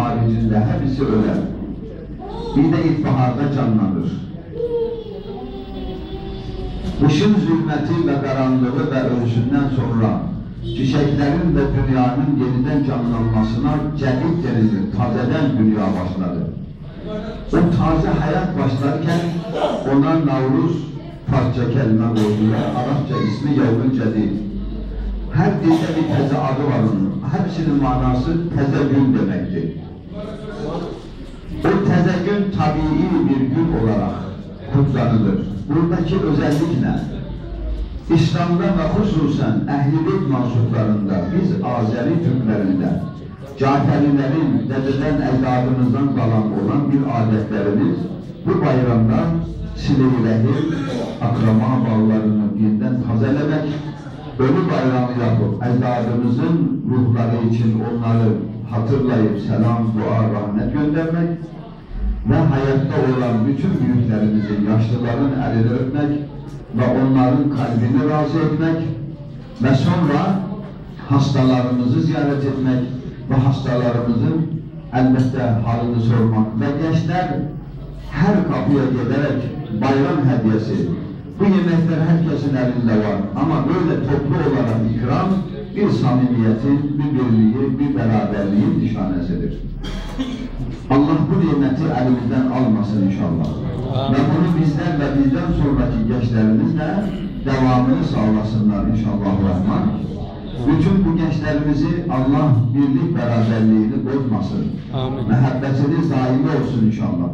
haricinde hepsi öler. Bir de ilkbaharda canlanır. Kışın zulmeti ve karanlığı ve ölüsünden sonra çiçeklerin ve dünyanın yeniden canlanmasına cedid denilir. Tazeden dünya başladı. O taze hayat başlarken ona Navruz parça kelime koydular. Arapça ismi yavru cedid. Her dilde bir teze adı var onun. Hepsinin manası teze gün demektir. O teze gün tabii bir gün olarak kutlanılır. Buradaki özellik ne? İslam'da ve hususen ehl-i mansuplarında, biz Azeri Türklerinde, Caferilerin dededen ecdadımızdan kalan olan bir adetlerimiz bu bayramda sile-i rahim, akrama bağlarını yeniden tazelemek, ölü bayramı yapıp ecdadımızın ruhları için onları hatırlayıp selam, dua, rahmet göndermek ve hayatta olan bütün büyüklerimizin, yaşlıların elini öpmek ve onların kalbini razı etmek ve sonra hastalarımızı ziyaret etmek ve hastalarımızın elbette halini sormak ve gençler her kapıya gelerek bayram hediyesi. Bu yemekler herkesin elinde var ama böyle toplu olarak ikram bir samimiyetin, bir birliği, bir beraberliğin nişanesidir. Allah bu nimeti elimizden almasın inşallah. Ve bunu bizden ve bizden sonraki gençlerimiz de devamını sağlasınlar inşallah Rahman. Bütün bu gençlerimizi Allah birlik beraberliğini bozmasın. Amin. Mehabbetini daimi olsun inşallah.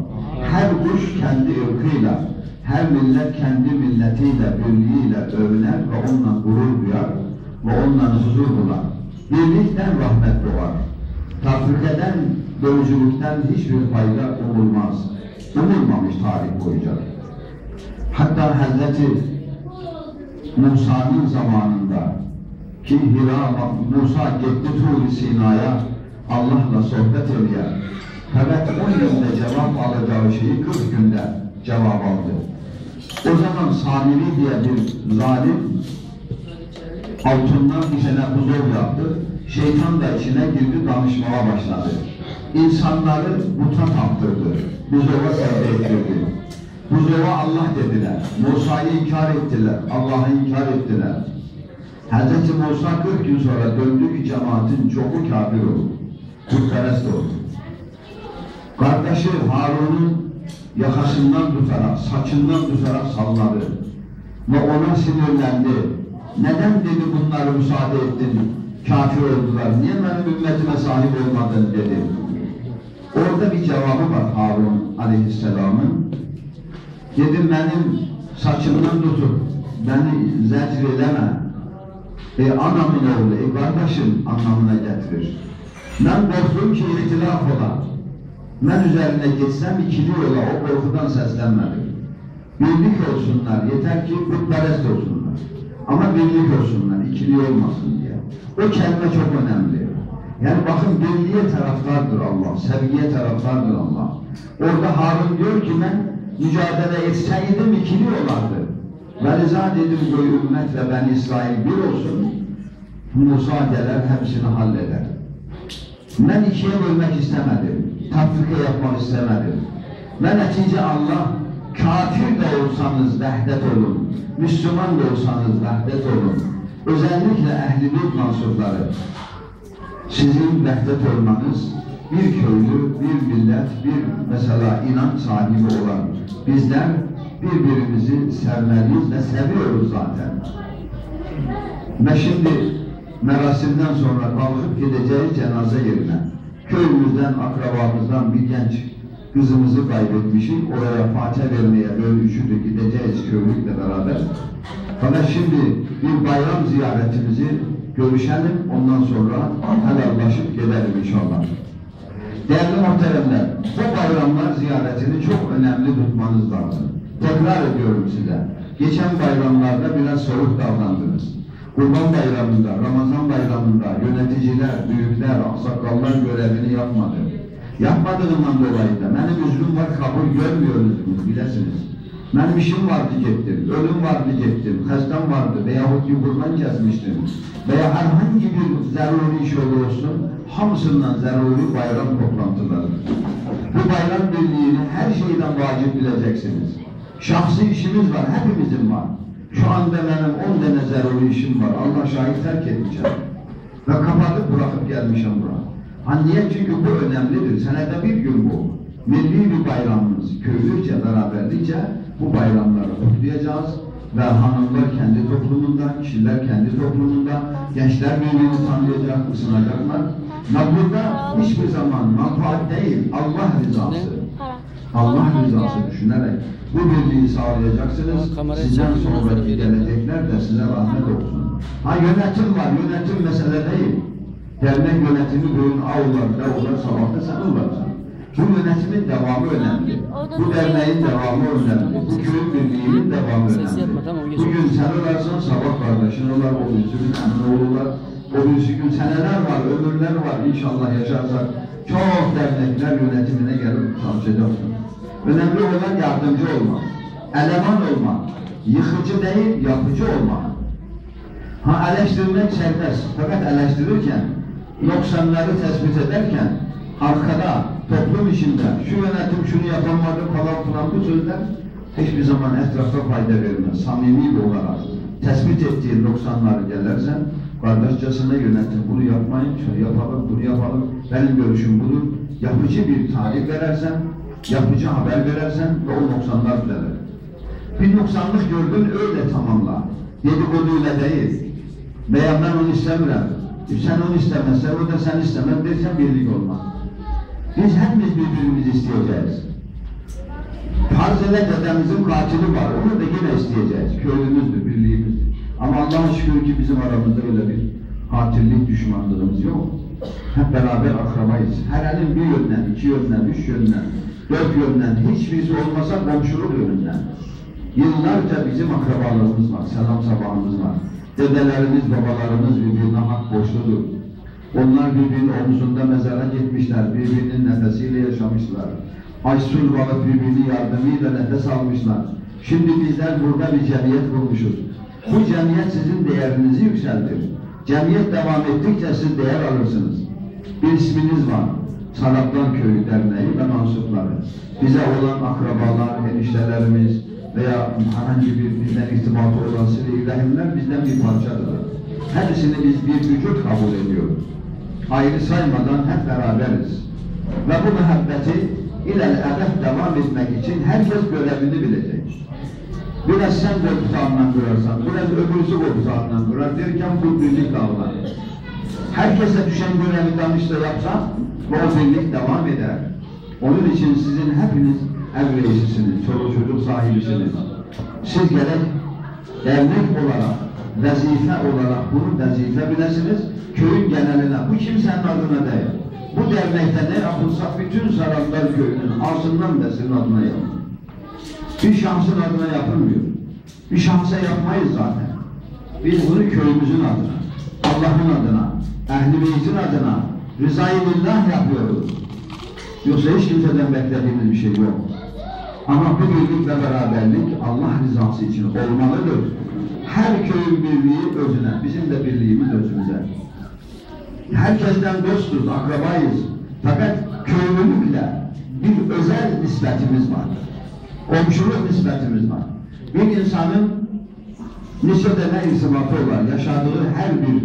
Her kuş kendi ırkıyla, her millet kendi milletiyle, birliğiyle övüner ve onunla gurur duyar ve onunla huzur bular. Birlikten rahmet doğar. Tafrikeden, bölücülükten hiçbir fayda umulmaz. Umulmamış tarih boyunca. Hatta Hazreti Musa'nın zamanında ki Hira, Musa gitti Tur-i Sina'ya Allah'la sohbet ediyor. Fakat 10 günde cevap alacağı şeyi 40 günde cevap aldı. O zaman Samiri diye bir zalim altından sene huzur yaptı. Şeytan da içine girdi, danışmaya başladı. İnsanları buta taptırdı. Buzova secde ettirdi. Buzova Allah dediler. Musa'yı inkar ettiler. Allah'ı inkar ettiler. Hz. Musa 40 gün sonra döndü ki cemaatin çoğu kafir oldu. Putperest oldu. Kardeşi Harun'un yakasından tutarak, saçından tutarak salladı. Ve ona sinirlendi. Neden dedi bunları müsaade ettin? Kafir oldular. Niye benim ümmetime sahip olmadın dedi. Orada bir cevabı var Harun aleyhisselamın. Dedim benim saçımdan tutup beni zecreleme. E anamın oğlu, e kardeşim anlamına getirir. Ben korktum ki ihtilaf ola. Ben üzerine geçsem ikili ola, o korkudan seslenmedim. Birlik olsunlar, yeter ki putperest olsunlar. Ama birlik olsunlar, ikili olmasın diye. O kelime çok önemli. Yani bakın birliğe taraftardır Allah, sevgiye taraftardır Allah. Orada Harun diyor ki ben mücadele etseydim ikili olardı. Ve dedim bu ümmet ve ben İsrail bir olsun. Musa gelir hepsini halleder. Ben ikiye bölmek istemedim. Tafrika yapmak istemedim. Ve netice Allah kafir de olsanız vehdet olun. Müslüman da olsanız vehdet olun. Özellikle ehli lut mansupları sizin vehdet olmanız bir köylü, bir millet, bir mesela inanç sahibi olan bizler birbirimizi sevmeliyiz ve seviyoruz zaten. Ve şimdi merasimden sonra kalkıp gideceğiz cenaze yerine. Köyümüzden, akrabamızdan bir genç kızımızı kaybetmişik. Oraya Fatih vermeye böyle üşüdük gideceğiz köylükle beraber. Fakat şimdi bir bayram ziyaretimizi görüşelim. Ondan sonra helallaşıp gidelim inşallah. Değerli muhteremler, bu bayramlar ziyaretini çok önemli tutmanız lazım. Tekrar ediyorum size. Geçen bayramlarda biraz soğuk davrandınız. Kurban bayramında, Ramazan bayramında yöneticiler, büyükler, aksakallar görevini yapmadı. Yapmadığından dolayı da benim üzrüm var kabul görmüyorsunuz bilesiniz. Benim işim var diyecektim, ölüm var diyecektim, hastam vardı veya veyahut yuburdan kesmiştim. Veya herhangi bir zaruri iş olursun, hamısından zaruri bayram toplantıları. Bu bayram birliğini her şeyden vacip bileceksiniz. Şahsi işimiz var, hepimizin var. Şu anda benim on tane zaruri işim var, Allah şahit terk etmeyeceğim. Ve kapatıp bırakıp gelmişim buraya. Ha niye? Çünkü bu önemlidir. Senede bir gün bu. Milli bir bayramımız. Köylüce, beraberlikçe bu bayramları kutlayacağız. Ve hanımlar kendi toplumunda, kişiler kendi toplumunda, gençler birbirini tanıyacak, ısınacaklar. Burada hiçbir zaman manfaat değil, Allah rızası. Allah rızası düşünerek bu birliği sağlayacaksınız. Sizden sonraki gelecekler de size rahmet olsun. Ha yönetim var, yönetim mesele değil. Dernek yönetimi bugün avlar, davullar, sabahta sen olacaksın. Bu yönetimin devamı önemli. Bu derneğin devamı önemli. Bu köyün birliğinin devamı önemli. Bugün sen olarsan sabah kardeşin olar, o birisi gün emin olurlar. O birisi gün seneler var, ömürler var. İnşallah yaşarsak çok dernekler yönetimine gelip çalışacaksın. Önemli olan yardımcı olmak, eleman olmak, yıkıcı değil, yapıcı olmak. Ha eleştirmek serbest. Fakat eleştirirken, noksanları tespit ederken, arkada, toplum içinde, şu yönetim şunu yapamadı falan filan bu sözler hiçbir zaman etrafa fayda vermez. Samimi olarak tespit ettiğin noksanları gelirsen, kardeşçesine yönetim bunu yapmayın, şunu yapalım, bunu yapalım, benim görüşüm budur. Yapıcı bir tarih verirsen, yapıcı haber verirsen ve o noksanlar düzelir. Bir noksanlık gördün öyle tamamla. Dedikoduyla değil. Veya ben onu istemiyorum. Sen onu istemezsen, o da sen istemem dersen birlik olmaz. Biz hepimiz birbirimizi isteyeceğiz. Farz ile dedemizin katili var, onu da yine isteyeceğiz. Köylümüzdür, birliğimizdir. Ama Allah'a şükür ki bizim aramızda öyle bir katillik, düşmanlığımız yok. Hep beraber akrabayız. Her elin bir yönden, iki yönden, üç yönden, dört yönden, hiçbirisi olmasa komşuluk yönünden. Yıllarca bizim akrabalığımız var, selam sabahımız var. Dedelerimiz, babalarımız birbirine hak borçludur. Onlar birbirinin omzunda mezara gitmişler, birbirinin nefesiyle yaşamışlar. Aysul balık birbirini yardımıyla nefes almışlar. Şimdi bizler burada bir cemiyet kurmuşuz. Bu cemiyet sizin değerinizi yükseltir. Cemiyet devam ettikçe siz değer alırsınız. Bir isminiz var. Sanatlan Köyü Derneği ve mensupları. Bize olan akrabalar, eniştelerimiz veya herhangi bir bizden irtibatı olan sile rahimler bizden bir parçadır. Hepsini biz bir vücut kabul ediyoruz. Ayrı saymadan hep beraberiz. Ve bu muhabbeti ilel ebed devam etmek için herkes görevini bilecek. Biraz sen de kutağından kurarsan, biraz öbürsü o kutağından kurar derken bu birlik dağılar. Herkese düşen görevi danışta yapsa bu birlik devam eder. Onun için sizin hepiniz ev reisisiniz, çoluk çocuk sahibisiniz. Siz gerek dernek olarak, vazife olarak bunu vazife bilesiniz, köyün geneline, bu kimsenin adına değil. Bu dernekte ne yapılsa bütün Sarandar köyünün ağzından da sizin adına yapılır. Bir şahsın adına yapılmıyor. Bir şahsa yapmayız zaten. Biz bunu köyümüzün adına, Allah'ın adına, ehl-i beytin adına, rızayı billah yapıyoruz. Yoksa hiç kimseden beklediğimiz bir şey yok. Ama bu birlik ve beraberlik Allah rızası için olmalıdır. Her köyün birliği özüne, bizim de birliğimiz özümüze. Herkesten dostuz, akrabayız. Fakat köylülükle bir özel nispetimiz var. Komşuluk nispetimiz var. Bir insanın nispetine irtibatı olan, yaşadığı her bir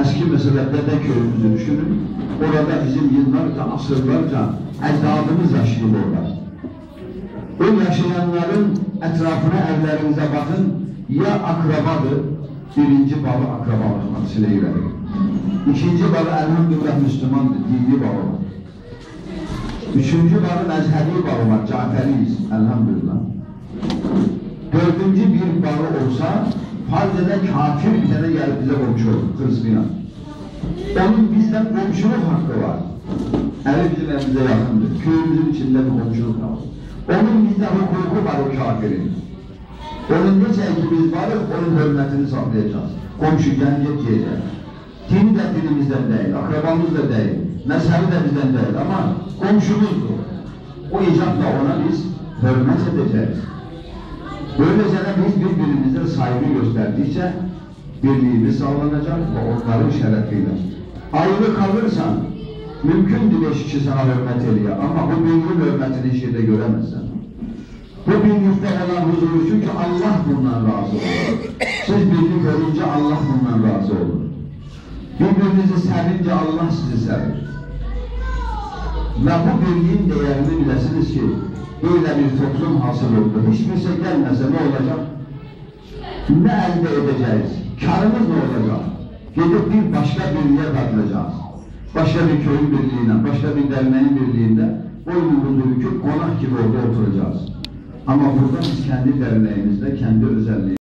eski mesela dede köyümüzü düşünün. Orada bizim yıllarca, asırlarca ecdadımız yaşıyor orada. O yaşayanların etrafına, evlerinize bakın. Ya akrabadır, birinci balı akrabalık var, sileyi verir. İkinci balı elhamdülillah Müslümandır, dini balı var. Üçüncü balı mezhebi balı var, Caferiyiz, elhamdülillah. Dördüncü bir balı olsa, farz eden kafir bir tane gelip bize komşu olur, Hristiyan. Onun bizden komşuluk hakkı var. Evi bizim evimize yakındır, köyümüzün içinde bir komşuluk var. Onun bizde hukuku var o kafirin. Onun nece ki biz varız, onun hürmetini saklayacağız. Komşu git diyeceğiz. Din de dilimizden değil, akrabamız da değil, mezhebi de bizden değil ama komşumuzdur. O icabla ona biz hürmet edeceğiz. Böylece de biz birbirimize saygı gösterdikçe birliğimiz sağlanacak ve onların şerefiyle. Ayrı kalırsan mümkün beş kişi sana hürmet ediyor ama bu birliğin hürmetini yerde göremezsin. Bu birlikte olan huzuru çünkü Allah bundan razı olur. Siz birlik olunca Allah bundan razı olur. Birbirinizi sevince Allah sizi sevir. Ve bu birliğin değerini bilesiniz ki böyle bir toplum hasıl oldu. Hiçbir şey gelmese ne olacak? Ne elde edeceğiz? Karımız ne olacak? Gidip bir başka birliğe katılacağız. Başka bir köyün birliğine, başka bir derneğin birliğinde boynumuzu büküp konak gibi orada oturacağız. Ama burada biz kendi derneğimizde, kendi özelliğimizde